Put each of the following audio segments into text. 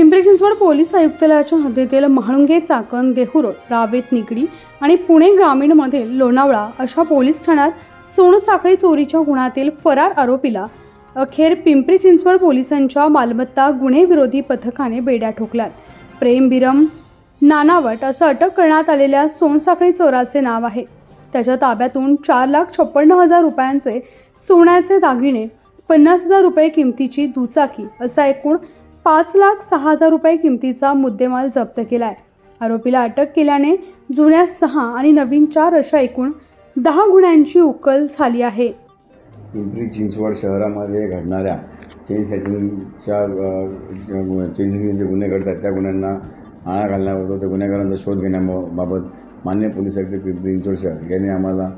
Pimpri Chinchwad police आयुक्तालयाच्या हद्दीतील म्हाळुंगे चाकण देहुरोड रावेत निगडी आणि पुणे ग्रामीणमधील लोणावळा अशा पोलीस ठाण्यात सोनसाखळी चोरीच्या गुन्ह्यातील फरार आरोपीला अखेर पिंपरी चिंचवड पोलिसांच्या मालमत्ता गुन्हे विरोधी पथकाने बेड्या ठोकल्यात. प्रेम बिरम नानावट असं अटक करण्यात आलेल्या सोनसाखळी चोराचे नाव आहे. त्याच्या ताब्यातून चार लाख छप्पन्न हजार रुपयांचे सोन्याचे दागिने पन्नास हजार रुपये किमतीची दुचाकी असा एकूण पाच लाख सहा हजार रुपये किमतीचा मुद्देमाल जप्त केला आहे आरोपीला अटक केल्याने जुन्या सहा आणि नवीन चार अशा एकूण दहा गुन्ह्यांची उकल झाली आहे. पिंपरी चिंचवड शहरामध्ये घडणाऱ्या चेन सॅचिंगच्या चेन जे गुन्हे घडतात त्या गुन्ह्यांना आळा घालण्याबरोबर त्या गुन्हेगारांचा शोध घेण्याबाबत मान्य पोलीस आयुक्त पिंपरी चिंचवड शहर यांनी आम्हाला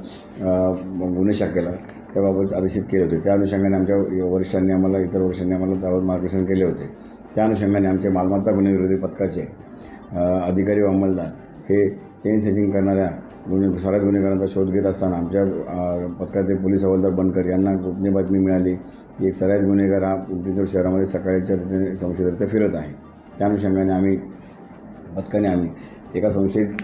गुन्हे गुन्हे शाखेला त्याबाबत आदेशित केले होते. त्या अनुषंगाने आमच्या वरिष्ठांनी आम्हाला इतर वरिष्ठांनी आम्हाला त्याबाबत मार्गदर्शन केले होते. त्या अनुषंगाने आमचे मालमत्ता गुन्हे विरोधी पथकाचे अधिकारी व अंमलदार हे चेन सेचिंग करणाऱ्या गुन्हे सर्वात गुन्हेगारांचा शोध घेत असताना आमच्या पथकातील पथकाचे पोलीस हवालदार बनकर यांना गोपनीय बातमी मिळाली की एक सराईत गुन्हेगार हा पिंपरी शहरामध्ये सकाळच्या रीतीने संशयितरित्या फिरत आहे. त्या अनुषंगाने आम्ही पथकाने आम्ही एका संशयित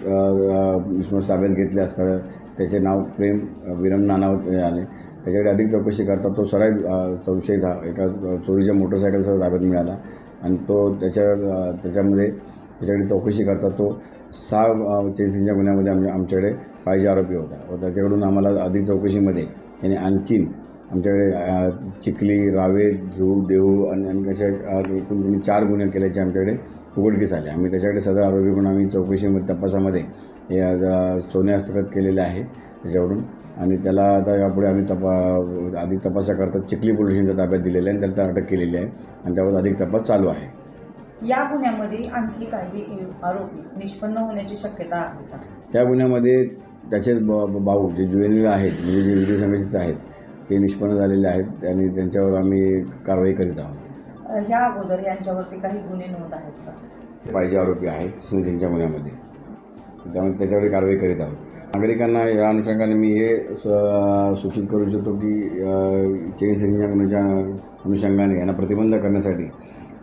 विस्मर ताब्यात घेतले असता त्याचे नाव प्रेम विरम नानावत हे आले. त्याच्याकडे अधिक चौकशी करता तो सराईत अ, संशयित हा एका चोरीच्या मोटरसायकलसह ताब्यात मिळाला. आणि तो त्याच्या त्याच्यामध्ये त्याच्याकडे चौकशी करता तो सहा चेसिंगच्या गुन्ह्यामध्ये आम आमच्याकडे पाहिजे आरोपी होता. व त्याच्याकडून आम्हाला अधिक चौकशीमध्ये त्याने आणखीन आमच्याकडे चिखली रावे ध्रुव देऊ आणि आणि अशा एकूण त्यांनी चार गुन्हे केल्याचे आमच्याकडे उघडकीस आले. आम्ही त्याच्याकडे सदर आरोपी म्हणून आम्ही चौकशीमध्ये तपासामध्ये हे सोने हस्तगत केलेले आहे. त्याच्याकडून आणि त्याला आता यापुढे आम्ही तपा अधिक तपासाकरता चिखली पोलीस स्टेशनच्या ताब्यात दिलेलं आहे आणि त्याला अटक केलेली आहे आणि त्यावर अधिक तपास चालू आहे. या गुन्ह्यामध्ये आणखी काही आरोपी निष्पन्न होण्याची शक्यता आहे का? या गुन्ह्यामध्ये त्याचेच ब भाऊ जे जुएनिल आहेत म्हणजे जे विधी समितीचे आहेत ते निष्पन्न झालेले आहेत आणि त्यांच्यावर आम्ही कारवाई करीत आहोत. ह्या अगोदर यांच्यावरती काही गुन्हे नोंद आहेत का? पाहिजे आरोपी आहेत स्नेचिंगच्या गुन्ह्यामध्ये. त्यामुळे त्याच्यावर कारवाई करीत आहोत. नागरिकांना या अनुषंगाने मी हे स- सूचित करू इच्छितो की चेन स्नेचिंगच्या अनुषंगाने यांना प्रतिबंध करण्यासाठी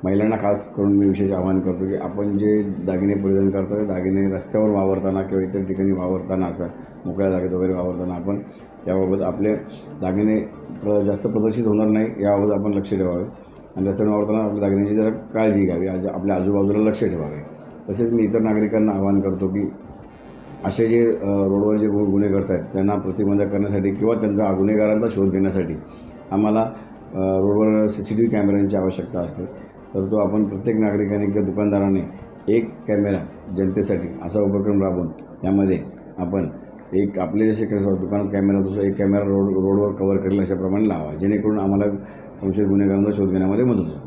महिलांना खास करून मी विशेष आवाहन करतो की आपण जे दागिने परिधान करतो ते दागिने रस्त्यावर वावरताना किंवा इतर ठिकाणी वावरताना असं मोकळ्या जागेत वगैरे वावरताना आपण याबाबत आपले दागिने प्र जास्त प्रदर्शित होणार नाही याबाबत आपण लक्ष ठेवावे. आणि रस्त्यावर वावरताना आपल्या दागिन्यांची जरा काळजी घ्यावी आज आपल्या आजूबाजूला लक्ष ठेवावे. तसेच मी इतर नागरिकांना आवाहन करतो की असे जे रोडवर जे गुन्हे घडत आहेत त्यांना प्रतिबंध करण्यासाठी किंवा त्यांचा गुन्हेगारांचा शोध घेण्यासाठी आम्हाला रोडवर सी सी टी व्ही कॅमेऱ्यांची आवश्यकता असते. तर तो आपण प्रत्येक नागरिकाने किंवा दुकानदाराने एक कॅमेरा जनतेसाठी असा उपक्रम राबवून यामध्ये आपण एक आपले जसे दुकानात कॅमेरा दुसरा एक कॅमेरा रोड रोडवर कवर करेल अशाप्रमाणे लावा जेणेकरून आम्हाला संशयित गुन्हेगारांचा शोध घेण्यामध्ये मदत होईल.